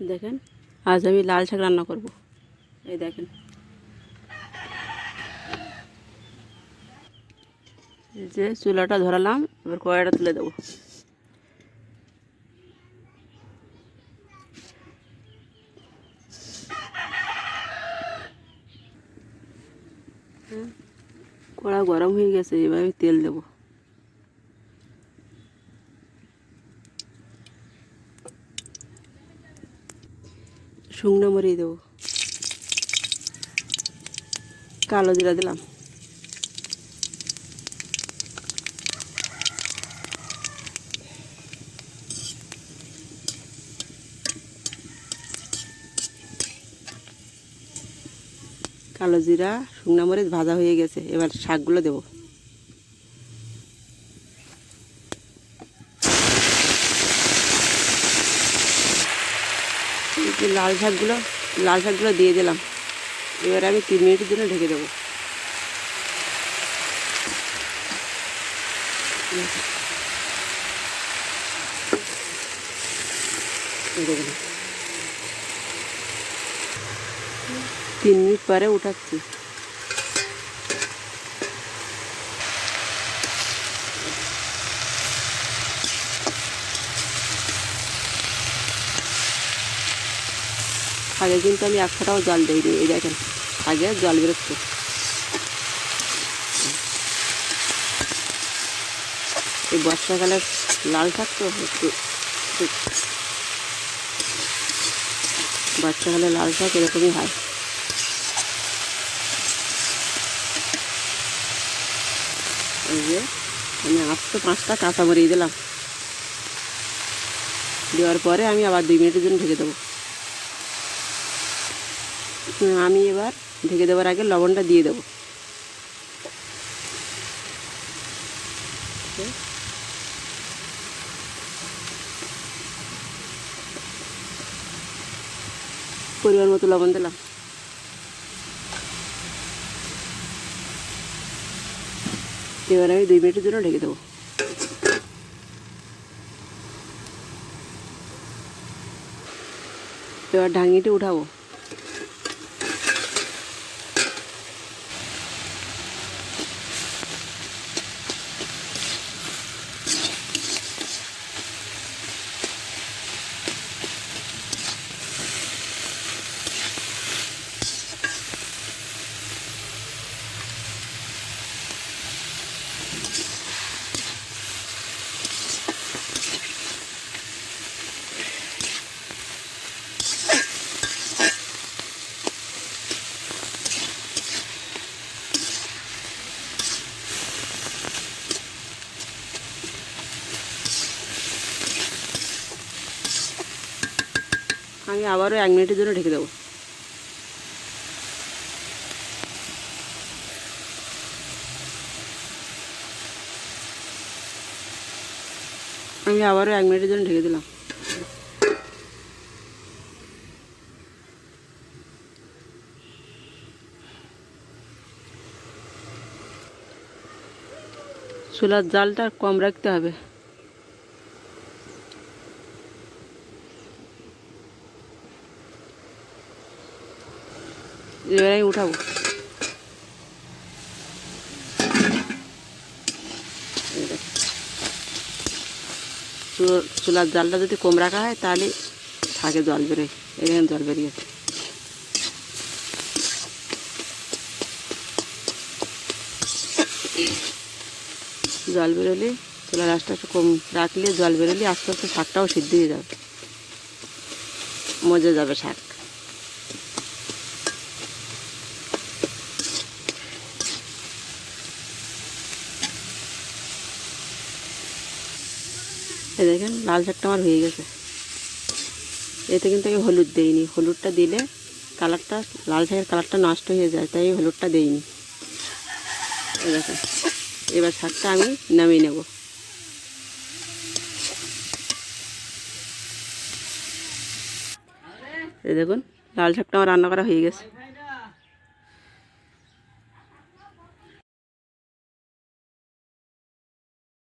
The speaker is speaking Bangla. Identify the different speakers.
Speaker 1: দেখেন, আজ আমি লাল শাক রান্না করব। এই দেখেন। যে চুলাটা ধরালাম, এবার কড়াইটা তুলে দেবো। কড়া গরম হয়ে গেছে, এবার আমি তেল দেবো। শুকনো মরিচ দেবো। কালো জিরা দিলাম। কালো জিরা, শুকনো মরিচ ভাজা হয়ে গেছে, এবার শাকগুলো দেবো। যে লাল শাকগুলো লাল শাকগুলো দিয়ে দিলাম। এবার আমি তিন মিনিটের জন্য ঢেকে দেবো। তিন মিনিট পরে উঠাচ্ছি। আগে কিন্তু আমি এক ফোঁটাও জল দিইনি, এই দেখেন, আগে জল বেরোচ্ছে। এই বর্ষাকালের লাল শাক তো একটু বর্ষাকালে লাল শাক এরকমই হয়। এই যে, আমি আস্ত পাঁচটা কাঁচামরিচ দিলাম। দেওয়ার পরে আমি আবার দুই মিনিটের জন্য ঢেকে দেবো। আমি এবার ঢেকে দেওয়ার আগে লবণটা দিয়ে দেবো। পরিমাণ মতো লবণ দিলাম। এবার আমি দুই মিনিটের জন্য ঢেকে দেবো। এবার ঢাঙিটি উঠাবো। আমি আবারও এক মিনিটের জন্য ঢেকে দেবো। আমি আবারও এক মিনিটের জন্য ঢেকে দিলাম। চুলার জালটা কম রাখতে হবে। এবার আমি উঠাবো চুলার জালটা যদি কম রাখা হয়, তাহলে থাকে জল বেরোয়। এখানে জল বেরিয়েছে জল বেরোলে চুলার আস্তে আস্তে কম রাখলে জল বেরোলে আস্তে আস্তে শাকটাও সিদ্ধ হয়ে যাবে। মজে যাবে শাক। এই দেখেন লাল শাকটা আমার হয়ে গেছে। এতে কিন্তু আমি হলুদ দেইনি। হলুদটা দিলে কালারটা, লাল শাকের কালারটা নষ্ট হয়ে যায়, তাই হলুদটা দেইনি। এই দেখেন, এবার শাকটা আমি নামিয়ে নেব। এই দেখুন, লাল শাকটা আমার রান্না করা হয়ে গেছে।